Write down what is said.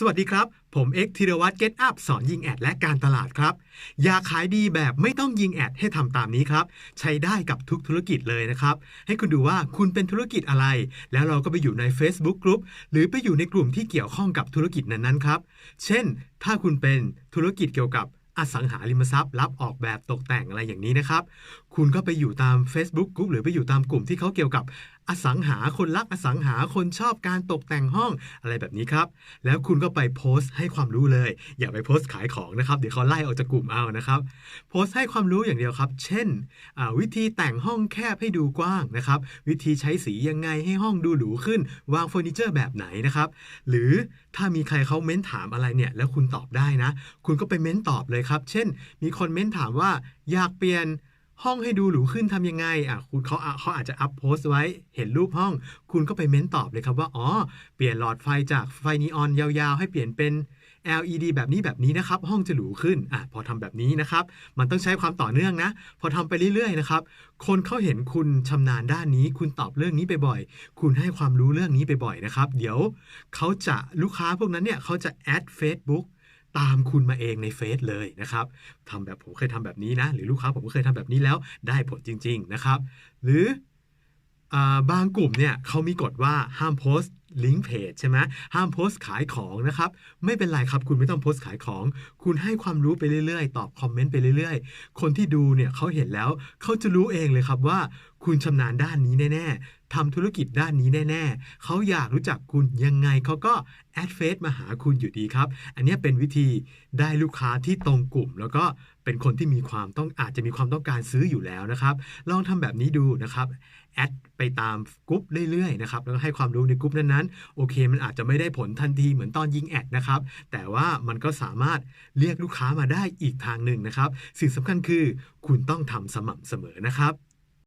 สวัสดีครับ ผมเอ็กธีรวัตรเกตอัพสอนยิงแอดและการตลาดครับ อยากขายดีแบบไม่ต้องยิงแอดให้ทำตามนี้ครับ ใช้ได้กับทุกธุรกิจเลยนะครับ ให้คุณดูว่าคุณเป็นธุรกิจอะไร แล้วเราก็ไปอยู่ใน Facebook ก r ุ p หรือไปอยู่ในกลุ่มที่เกี่ยวข้องกับธุรกิจนั้นๆครับ เช่น ถ้าคุณเป็นธุรกิจเกี่ยวกับอสังหาริมทรัพย์ รับออกแบบตกแต่งอะไรอย่างนี้นะครับ คุณก็ไปอยู่ตาม Facebook ก r ุ p หรือไปอยู่ตามกลุ่มที่เขาเกี่ยวกับ อสังหาคนรักอสังหาคนชอบการตกแต่งห้องอะไรแบบนี้ครับ แล้วคุณก็ไปโพสต์ให้ความรู้เลย อย่าไปโพสต์ขายของนะครับ เดี๋ยวเขาไล่ออกจากกลุ่มเอานะครับ โพสต์ให้ความรู้อย่างเดียวครับ เช่น วิธีแต่งห้องแคบให้ดูกว้างนะครับ วิธีใช้สียังไงให้ห้องดูหรูขึ้น วางเฟอร์นิเจอร์แบบไหนนะครับ หรือถ้ามีใครเขาเม้นถามอะไรเนี่ย แล้วคุณตอบได้นะ คุณก็ไปเม้นตอบเลยครับ เช่น มีคนเม้นถามว่าอยากเปลี่ยน ห้องให้ดูหรูขึ้นทำยังไงอะคุณเขาเขาอาจจะอัพโพสต์ไว้เห็นรูปห้อง คุณก็ไปเม้นตอบเลยครับว่าอ๋อเปลี่ยนหลอดไฟจากไฟนีออนยาวๆ ให้เปลี่ยนเป็น LED แบบนี้แบบนี้นะครับ ห้องจะหรูขึ้นอะพอทำแบบนี้นะครับ มันต้องใช้ความต่อเนื่องนะ พอทำไปเรื่อยๆนะครับ คนเขาเห็นคุณชำนาญด้านนี้ คุณตอบเรื่องนี้ไปบ่อย คุณให้ความรู้เรื่องนี้ไปบ่อยนะครับ เดี๋ยวเขาจะลูกค้าพวกนั้นเนี่ยเขาจะแอด Facebook ตามคุณมาเองในเฟซเลยนะครับทำแบบผมเคยทำแบบนี้นะ หรือลูกค้าผมก็เคยทำแบบนี้แล้วได้ผลจริง ๆนะครับ หรืออบางกลุ่มเนี่ยเขามีกฎว่าห้ามโพสต์ลิงก์เพจใช่ไหมห้ามโพสต์ขายของนะครับ ไม่เป็นไรครับ คุณไม่ต้องโพสต์ขายของ คุณให้ความรู้ไปเรื่อยๆ ตอบคอมเมนต์ไปเรื่อยๆ คนที่ดูเนี่ยเขาเห็นแล้วเขาจะรู้เองเลยครับว่าคุณชำนาญด้านนี้แน่ ๆทำธุรกิจด้านนี้แน่ ๆ เขาอยากรู้จักคุณยังไงเขาก็แอดเฟซมาหาคุณอยู่ดีครับ อันนี้เป็นวิธีได้ลูกค้าที่ตรงกลุ่ม แล้วก็เป็นคนที่มีความต้องอาจจะมีความต้องการซื้ออยู่แล้วนะครับ ลองทำแบบนี้ดูนะครับแอดไปตามกรุ๊ปเรื่อยๆนะครับแล้วก็ให้ความรู้ในกรุ๊ปนั้นๆโอเค มันอาจจะไม่ได้ผลทันทีเหมือนตอนยิงแอดนะครับแต่ว่ามันก็สามารถเรียกลูกค้ามาได้อีกทางหนึ่งนะครับ สิ่งสำคัญคือ คุณต้องทำสม่ำเสมอนะครับ